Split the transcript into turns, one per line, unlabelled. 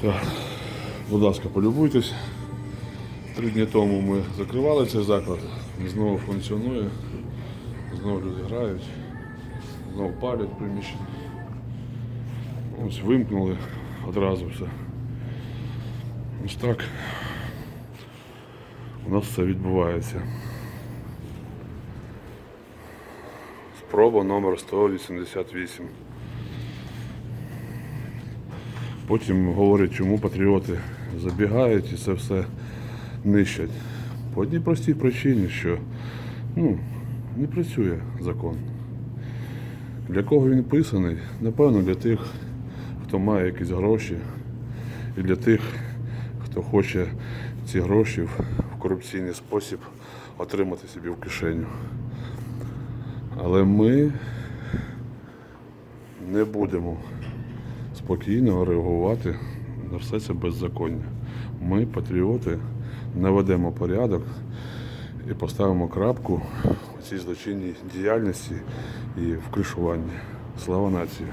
Так, будь ласка, полюбуйтесь. Три дні тому ми закривали цей заклад, він знову функціонує, знову люди грають, знову палять приміщення. Ось вимкнули одразу все. Ось так у нас все відбувається. Спроба номер 188. Потім говорять, чому патріоти забігають і це все нищать. По одній простій причині, що ну, не працює закон. Для кого він писаний? Напевно, для тих, хто має якісь гроші, і для тих, хто хоче ці гроші в корупційний спосіб отримати собі в кишеню. Але ми не будемо спокійно реагувати на все це беззаконня. Ми, патріоти, наведемо порядок і поставимо крапку у цій злочинній діяльності і в кришуванні. Слава нації!